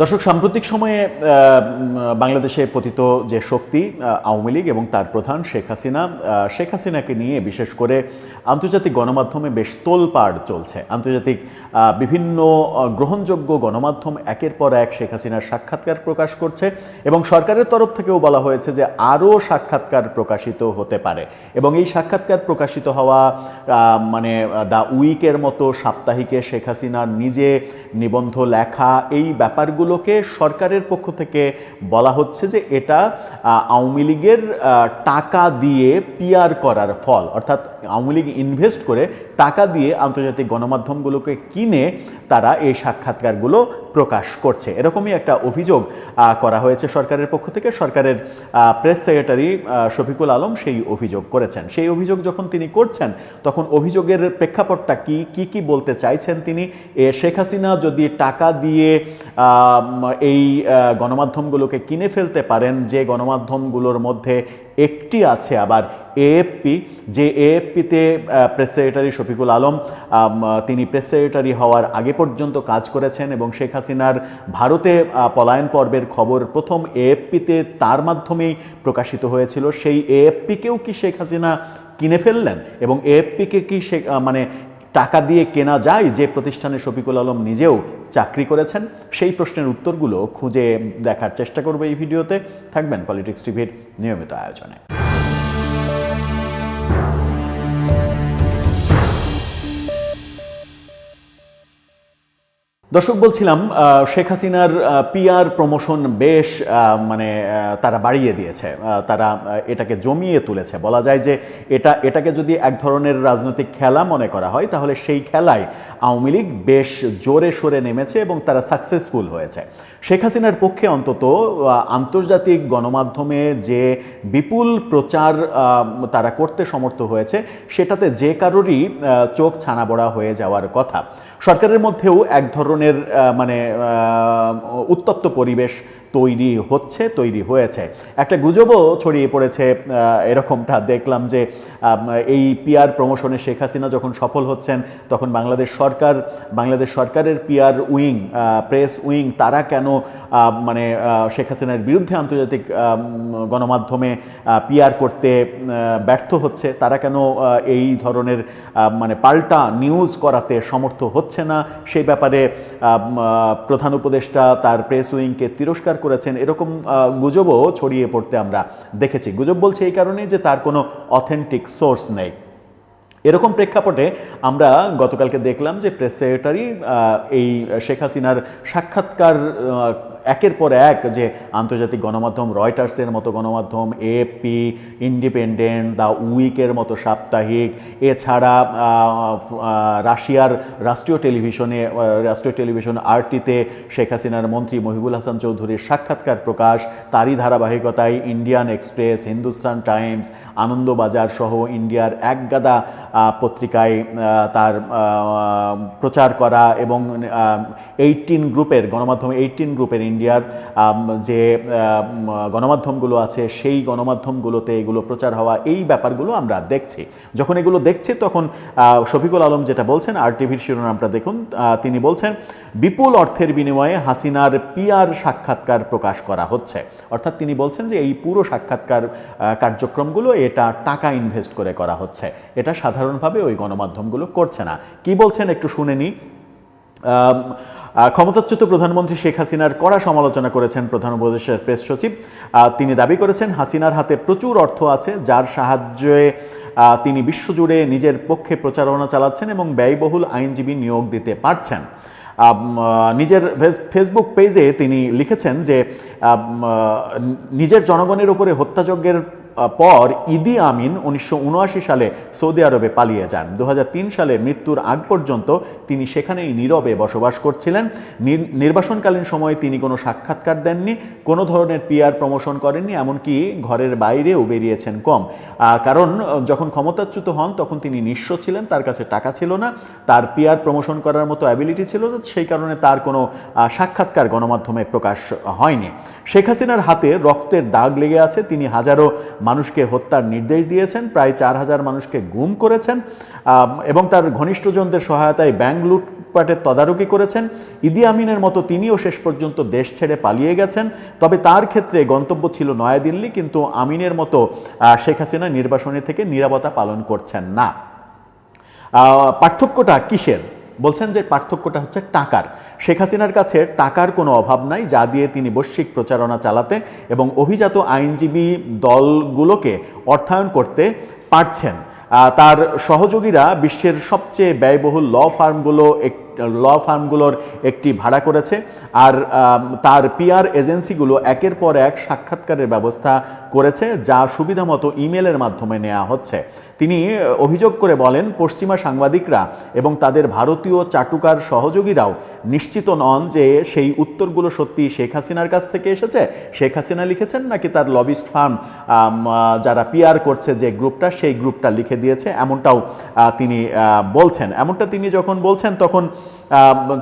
দর্শক, সাম্প্রতিক সময়ে বাংলাদেশে পতিত যে শক্তি আওয়ামী লীগ এবং তার প্রধান শেখ হাসিনা শেখ হাসিনাকে নিয়ে বিশেষ করে আন্তর্জাতিক গণমাধ্যমে বেশ তোলপাড় চলছে। আন্তর্জাতিক বিভিন্ন গ্রহণযোগ্য গণমাধ্যম একের পর এক শেখ হাসিনার সাক্ষাৎকার প্রকাশ করছে এবং সরকারের তরফ থেকেও বলা হয়েছে যে আরও সাক্ষাৎকার প্রকাশিত হতে পারে এবং এই সাক্ষাৎকার প্রকাশিত হওয়া মানে দ্য উইকের মতো সাপ্তাহিকে শেখ হাসিনার নিজে নিবন্ধ লেখা, এই ব্যাপারগুলোকে সরকারের পক্ষ থেকে বলা হচ্ছে যে এটা আওয়ামী লীগের টাকা দিয়ে পিয়ার করার ফল, অর্থাৎ আওয়ামী লীগ ইনভেস্ট করে টাকা দিয়ে আন্তর্জাতিক গণমাধ্যমগুলোকে কিনে তারা এই সাক্ষাৎকারগুলো প্রকাশ করছে। এরকমই একটা অভিযোগ করা হয়েছে সরকারের পক্ষ থেকে। সরকারের প্রেস সেক্রেটারি শফিকুল আলম সেই অভিযোগ করেছেন। সেই অভিযোগ যখন তিনি করছেন, তখন অভিযোগের প্রেক্ষাপটটা কি কি কি বলতে চাইছেন তিনি? এ শেখ হাসিনা যদি টাকা দিয়ে এই গণমাধ্যমগুলোকে কিনে ফেলতে পারেন, যে গণমাধ্যমগুলোর মধ্যে একটি আছে আবার এএফপি যে এএফপিতে প্রেস সেক্রেটারি শফিকুল আলম তিনি প্রেস সেক্রেটারি হওয়ার আগে পর্যন্ত কাজ করেছেন এবং শেখ হাসিনার ভারতে পলায়ন পর্বের খবর প্রথম এএফপিতে তার মাধ্যমেই প্রকাশিত হয়েছিল। সেই এএফপিকেও কি শেখ হাসিনা কিনে ফেললেন এবং এএফপিকে কি সে মানে টাকা দিয়ে কেনা যায় যে প্রতিষ্ঠানে শফিকুল আলম নিজেও চাকরি করেছেন? সেই প্রশ্নের উত্তরগুলো খুঁজে দেখার চেষ্টা করব এই ভিডিওতে। থাকবেন পলিটিক্স টিভির নিয়মিত আয়োজনে। দর্শক, বলছিলাম শেখ হাসিনার পিআর প্রমোশন বেশ মানে তারা বাড়িয়ে দিয়েছে। তারা এটাকে জমিয়ে তুলেছে। বলা যায় যে এটা, এটাকে যদি এক ধরনের রাজনৈতিক খেলা মনে করা হয়, তাহলে সেই খেলায় আওয়ামী লীগ বেশ জোরে সোরে নেমেছে এবং তারা সাকসেসফুল হয়েছে। শেখ হাসিনার পক্ষে অন্তত আন্তর্জাতিক গণমাধ্যমে যে বিপুল প্রচার তারা করতে সমর্থ হয়েছে, সেটাতে যে কারোরই চোখ ছানাবড়া হয়ে যাওয়ার কথা। সরকারের মধ্যেও এক ধরনের মানে উত্তপ্ত পরিবেশ তৈরি হচ্ছে, তৈরি হয়েছে। একটা গুজবও ছড়িয়ে পড়েছে এরকমটা দেখলাম যে এই পিআর প্রমোশনে শেখ হাসিনা যখন সফল হচ্ছেন, তখন বাংলাদেশ সরকার, বাংলাদেশ সরকারের পিআর উইং প্রেস উইং তারা কেন মানে শেখ হাসিনার বিরুদ্ধে আন্তর্জাতিক গণমাধ্যমে পিআর করতে ব্যর্থ হচ্ছে, তারা কেন এই ধরনের মানে পাল্টা নিউজ করাতে সমর্থ হচ্ছে না? সেই ব্যাপারে প্রধান উপদেষ্টা তার প্রেস উইংকে তিরস্কার করেছেন। এরকম গুজবও ছড়িয়ে পড়তে আমরা দেখেছি। গুজব বলছে এই কারণে যে তার কোনো অথেন্টিক সোর্স নেই। এরকম প্রেক্ষাপটে আমরা গতকালকে দেখলাম যে প্রেস সেক্রেটারি এই শেখ হাসিনার সাক্ষাৎকার একের পর এক যে আন্তর্জাতিক গণমাধ্যম রয়টার্সের মতো গণমাধ্যম এপি ইন্ডিপেন্ডেন্ট দ্য উইকের মতো সাপ্তাহিক, এছাড়া রাশিয়ার রাষ্ট্রীয় টেলিভিশনে রাষ্ট্রীয় টেলিভিশন আরটিতে শেখ হাসিনার মন্ত্রী মহিবুল হাসান চৌধুরীর সাক্ষাৎকার প্রকাশ, তারই ধারাবাহিকতায় Indian Express, Hindustan Times, Anandabazar সহ ইন্ডিয়ার একগাদা পত্রিকায় তার প্রচার করা এবং এইটিন গ্রুপের, গণমাধ্যম এইটিন গ্রুপের ইন্ডিয়ার যে গণমাধ্যমগুলো আছে, সেই গণমাধ্যমগুলোতে এগুলো প্রচার হওয়া, এই ব্যাপারগুলো আমরা দেখছি। যখন এগুলো দেখছি, তখন শফিকুল আলম যেটা বলছেন আর টিভির শিরোনামটা দেখুন তিনি বলছেন, বিপুল অর্থের বিনিময়ে হাসিনার পিআর সাক্ষাৎকার প্রকাশ করা হচ্ছে। অর্থাৎ তিনি বলছেন যে, এই পুরো সাক্ষাৎকার কার্যক্রমগুলো এটা টাকা ইনভেস্ট করে করা হচ্ছে। এটা সাধারণভাবে ওই গণমাধ্যমগুলো করছে না। কি বলছেন একটু শুনে নিই। ক্ষমতাচ্যুত প্রধানমন্ত্রী শেখ হাসিনার কড়া সমালোচনা করেছেন প্রধান উপদেশের প্রেস সচিব। তিনি দাবি করেছেন হাসিনার হাতে প্রচুর অর্থ আছে, যার সাহায্যে তিনি বিশ্বজুড়ে নিজের পক্ষে প্রচারণা চালাচ্ছেন এবং ব্যয়বহুল আইনজীবী নিয়োগ দিতে পারছেন। নিজের ফেসবুক পেজে তিনি লিখেছেন যে নিজের জনগণের উপরে হত্যাযজ্ঞের পর ইদি আমিন উনিশশো উনআশি সালে সৌদি আরবে পালিয়ে যান। দু হাজার তিন সালে মৃত্যুর আগ পর্যন্ত তিনি সেখানেই নীরবে বসবাস করছিলেন। নির- নির্বাসনকালীন সময়ে তিনি কোনো সাক্ষাৎকার দেননি, কোনো ধরনের পিআর প্রমোশন করেননি, এমনকি ঘরের বাইরেও বেরিয়েছেন কম। কারণ যখন ক্ষমতাচ্যুত হন তখন তিনি নিঃস্ব ছিলেন, তার কাছে টাকা ছিল না, তার পিয়ার প্রমোশন করার মতো অ্যাবিলিটি ছিল না, সেই কারণে তার কোনো সাক্ষাৎকার গণমাধ্যমে প্রকাশ হয়নি। শেখ হাসিনার হাতে রক্তের দাগ লেগে আছে, তিনি হাজারো মানুষকে হত্যার নির্দেশ দিয়েছেন, প্রায় চার হাজার মানুষকে গুম করেছেন এবং তার ঘনিষ্ঠজনদের সহায়তায় ব্যাংক লুটপাটের তদারকি করেছেন। ইদি আমিনের মতো তিনিও শেষ পর্যন্ত দেশ ছেড়ে পালিয়ে গেছেন। তবে তার ক্ষেত্রে গন্তব্য ছিল নয়াদিল্লি, কিন্তু আমিনের মতো শেখ হাসিনা নির্বাসনে থেকে নিরাপত্তা পালন করছেন না। পার্থক্যটা কিসের? বলছেন যে পার্থক্যটা হচ্ছে টাকার। শেখ হাসিনার কাছে টাকার কোনো অভাব নাই, যা দিয়ে তিনি বৈশ্বিক প্রচারণা চালাতে এবং অভিজাত আইনজীবী দলগুলোকে অর্থায়ন করতে পারছেন। তার সহযোগীরা বিশ্বের সবচেয়ে ব্যয়বহুল ল ফার্মগুলো ল ফার্মগুলোর একটি ভাড়া করেছে আর তার পিআর এজেন্সিগুলো একের পর এক সাক্ষাৎকারের ব্যবস্থা করেছে, যা সুবিধামতো ইমেলের মাধ্যমে নেওয়া হচ্ছে। তিনি অভিযোগ করে বলেন, পশ্চিমা সাংবাদিকরা এবং তাদের ভারতীয় চাটুকার সহযোগীরাও নিশ্চিত নন যে সেই উত্তরগুলো সত্যি শেখ হাসিনার কাছ থেকে এসেছে। শেখ হাসিনা লিখেছেন নাকি তার লবিস্ট ফার্ম যারা পিআর করছে যে গ্রুপটা, সেই গ্রুপটা লিখে দিয়েছে, এমনটাও তিনি বলছেন। এমনটা তিনি যখন বলছেন, তখন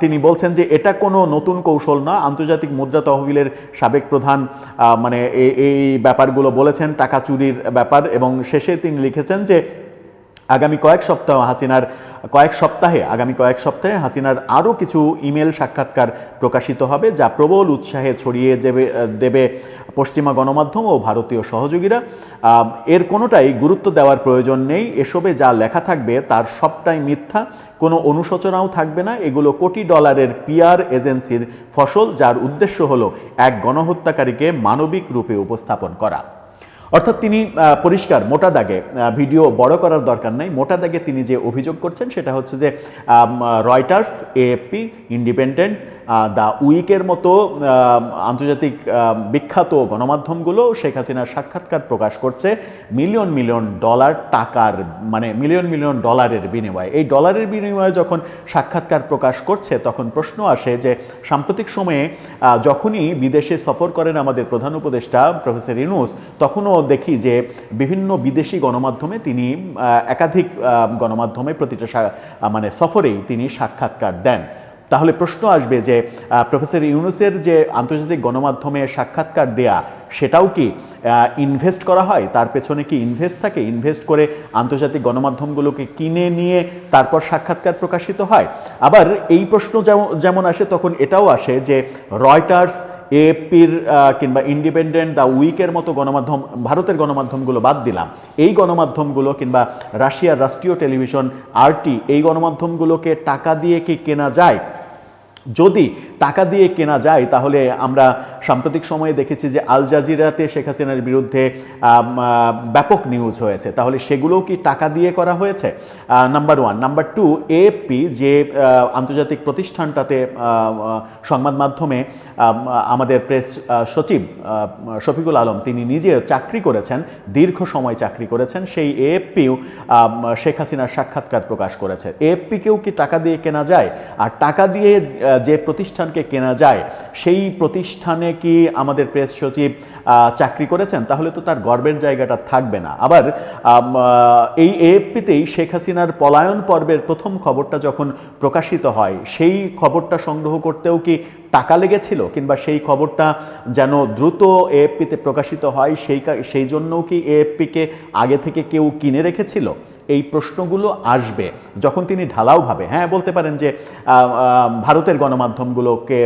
তিনি বলছেন যে এটা কোনো নতুন কৌশল না। আন্তর্জাতিক মুদ্রা তহবিলের সাবেক প্রধান মানে এই ব্যাপারগুলো বলেছেন, টাকা চুরির ব্যাপার। এবং শেষে তিনি লিখেছেন যে আগামী কয়েক সপ্তাহ হাসিনার কয়েক সপ্তাহে, আগামী কয়েক সপ্তাহে হাসিনার আরও কিছু ইমেল সাক্ষাৎকার প্রকাশিত হবে, যা প্রবল উৎসাহে ছড়িয়ে দেবে দেবে পশ্চিমা গণমাধ্যম ও ভারতীয় সহযোগীরা। এর কোনোটাই গুরুত্ব দেওয়ার প্রয়োজন নেই। এসবে যা লেখা থাকবে তার সবটাই মিথ্যা, কোনো অনুশোচনাও থাকবে না। এগুলো কোটি ডলারের পিআর এজেন্সির ফসল, যার উদ্দেশ্য হলো এক গণহত্যাকারীকে মানবিক রূপে উপস্থাপন করা। অর্থাৎ তিনি পরিষ্কার মোটা দাগে ভিডিও বড় করার দরকার নাই। মোটা দাগে তিনি যে অভিযোগ করছেন, সেটা হচ্ছে যে রয়টার্স এএফপি ইন্ডিপেন্ডেন্ট দ্য উইকের মতো আন্তর্জাতিক বিখ্যাত গণমাধ্যমগুলো শেখ হাসিনার সাক্ষাৎকার প্রকাশ করছে মিলিয়ন মিলিয়ন ডলার টাকার মানে মিলিয়ন মিলিয়ন ডলারের বিনিময়ে। এই ডলারের বিনিময়ে যখন সাক্ষাৎকার প্রকাশ করছে, তখন প্রশ্ন আসে যে, সাম্প্রতিক সময়ে যখনই বিদেশে সফর করেন আমাদের প্রধান উপদেষ্টা প্রফেসর ইনুস তখনও দেখি যে, বিভিন্ন বিদেশি গণমাধ্যমে তিনি একাধিক গণমাধ্যমে প্রতিটা মানে সফরেই তিনি সাক্ষাৎকার দেন। তাহলে প্রশ্ন আসবে যে প্রফেসর ইউনুসের যে আন্তর্জাতিক গণমাধ্যমে সাক্ষাৎকার দেয়া, সেটাও কি ইনভেস্ট করা হয়? তার পেছনে কি ইনভেস্ট থাকে? ইনভেস্ট করে আন্তর্জাতিক গণমাধ্যমগুলোকে কিনে নিয়ে তারপর সাক্ষাৎকার প্রকাশিত হয়? আবার এই প্রশ্ন যেমন- আসে, তখন এটাও আসে যে রয়টার্স এপির কিংবা ইন্ডিপেন্ডেন্ট দ্য উইকের মতো গণমাধ্যম, ভারতের গণমাধ্যমগুলো বাদ দিলাম। এই গণমাধ্যমগুলো কিংবা রাশিয়ার রাষ্ট্রীয় টেলিভিশন আরটি এই গণমাধ্যমগুলোকে টাকা দিয়ে কি কেনা যায়? যদি টাকা দিয়ে কেনা যায়, তাহলে আমরা সাম্প্রতিক সময়ে দেখেছি যে আল জাজিরাতে শেখ হাসিনার বিরুদ্ধে ব্যাপক নিউজ হয়েছে। তাহলে সেগুলোও কি টাকা দিয়ে করা হয়েছে? Number one number two AFP যে আন্তর্জাতিক প্রতিষ্ঠানটাতে সংবাদ মাধ্যমে আমাদের প্রেস সচিব শফিকুল আলম, তিনি নিজে চাকরি করেছেন, দীর্ঘ সময় চাকরি করেছেন, সেই এএফপিও শেখ হাসিনার সাক্ষাৎকার প্রকাশ করেছে। এএফপিকেও কি টাকা দিয়ে কেনা যায়? আর টাকা দিয়ে যে প্রতিষ্ঠানকে কেনা যায়, সেই প্রতিষ্ঠানে কি আমাদের প্রেস সচিব চাকরি করেছেন? তাহলে তো তার গর্বের জায়গাটা থাকবে না। আবার এই এএফপিতেই শেখ হাসিনার পলায়ন পর্বের প্রথম খবরটা যখন প্রকাশিত হয়, সেই খবরটা সংগ্রহ করতেও কি টাকা লেগেছিল কিংবা সেই খবরটা যেন দ্রুত এএফপিতে প্রকাশিত হয়, সেই সেই জন্যও কি এএফপিকে আগে থেকে কেউ কিনে রেখেছিল? এই প্রশ্নগুলো আসবে যখন তিনি ঢালাওভাবে হ্যাঁ বলতে পারেন যে ভারতের গণমাধ্যমগুলোকে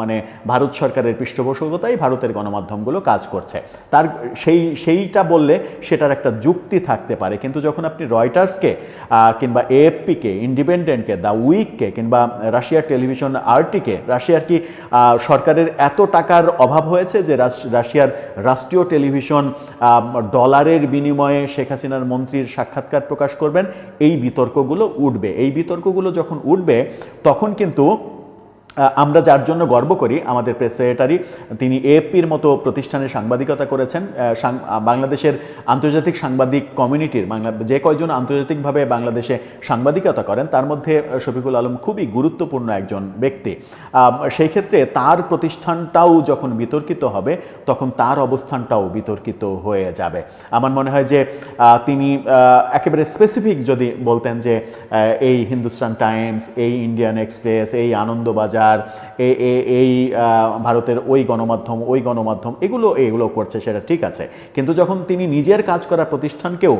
মানে ভারত সরকারের পৃষ্ঠপোষকতাই ভারতের গণমাধ্যমগুলো কাজ করছে। তার সেই, সেইটা বললে সেটার একটা যুক্তি থাকতে পারে। কিন্তু যখন আপনি রয়টার্সকে কিংবা এএফপিকে, ইন্ডিপেন্ডেন্টকে, দ্য উইককে, কিংবা রাশিয়ার টেলিভিশন আরটিকে, রাশিয়ার কি সরকারের এত টাকার অভাব হয়েছে যে রাশ- রাশিয়ার রাষ্ট্রীয় টেলিভিশন ডলারের বিনিময়ে শেখ হাসিনার মন্ত্রীর সাক্ষাৎকার প্রকাশ করবেন। এই বিতর্কগুলো উঠবে। এই বিতর্কগুলো যখন উঠবে, তখন কিন্তু আমরা যার জন্য গর্ব করি, আমাদের প্রেস সেক্রেটারি তিনি এএফপির মতো প্রতিষ্ঠানে সাংবাদিকতা করেছেন। বাংলাদেশের আন্তর্জাতিক সাংবাদিক কমিউনিটির বাংলা, যে কয়জন আন্তর্জাতিকভাবে বাংলাদেশে সাংবাদিকতা করেন, তার মধ্যে শফিকুল আলম খুবই গুরুত্বপূর্ণ একজন ব্যক্তি। সেই ক্ষেত্রে তার প্রতিষ্ঠানটাও যখন বিতর্কিত হবে, তখন তার অবস্থানটাও বিতর্কিত হয়ে যাবে। আমার মনে হয় যে তিনি একেবারে স্পেসিফিক যদি বলতেন যে এই হিন্দুস্তান টাইমস, এই ইন্ডিয়ান এক্সপ্রেস, এই আনন্দবাজার এ- এই ভারতের ওই গণমাধ্যম ওই গণমাধ্যম, এগুলো এগুলো করছে, সেটা ঠিক আছে। কিন্তু যখন তিনি নিজের কাজ করা প্রতিষ্ঠানকেও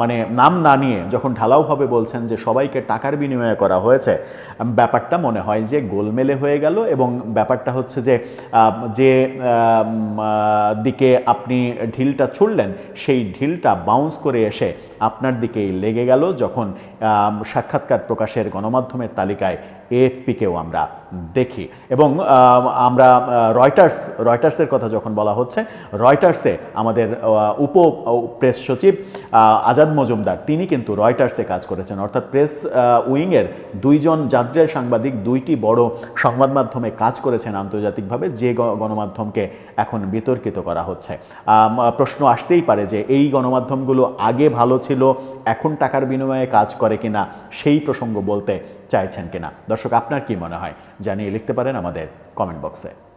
মানে নাম না নিয়ে যখন ঢালাওভাবে বলছেন যে সবাইকে টাকার বিনিময়ে করা হয়েছে, ব্যাপারটা মনে হয় যে গোলমেলে হয়ে গেল এবং ব্যাপারটা হচ্ছে যে যে দিকে আপনি ঢিলটা ছুড়লেন, সেই ঢিলটা বাউন্স করে এসে আপনার দিকেই লেগে গেল যখন সাক্ষাৎকার প্রকাশের গণমাধ্যমের তালিকায় এএফপিকেও আমরা দেখি। এবং আমরা রয়টার্স রয়টার্সের কথা যখন বলা হচ্ছে রয়টার্সে আমাদের উপ প্রেস সচিব আজাদ মজুমদার, তিনি কিন্তু রয়টার্সে কাজ করেছেন। অর্থাৎ প্রেস উইংয়ের দুইজন যাত্রের সাংবাদিক, দুইটি বড় সংবাদ মাধ্যমে কাজ করেছেন আন্তর্জাতিকভাবে, যে গণমাধ্যমকে এখন বিতর্কিত করা হচ্ছে। প্রশ্ন আসতেই পারে যে এই গণমাধ্যমগুলো আগে ভালো ছিল, এখন টাকার বিনিময়ে কাজ করে কিনা, সেই প্রসঙ্গ বলতে চাইছেন কিনা। দর্শক, আপনার কি মনে হয়? জানিয়ে লিখতে পারেন আমাদের কমেন্ট বক্সে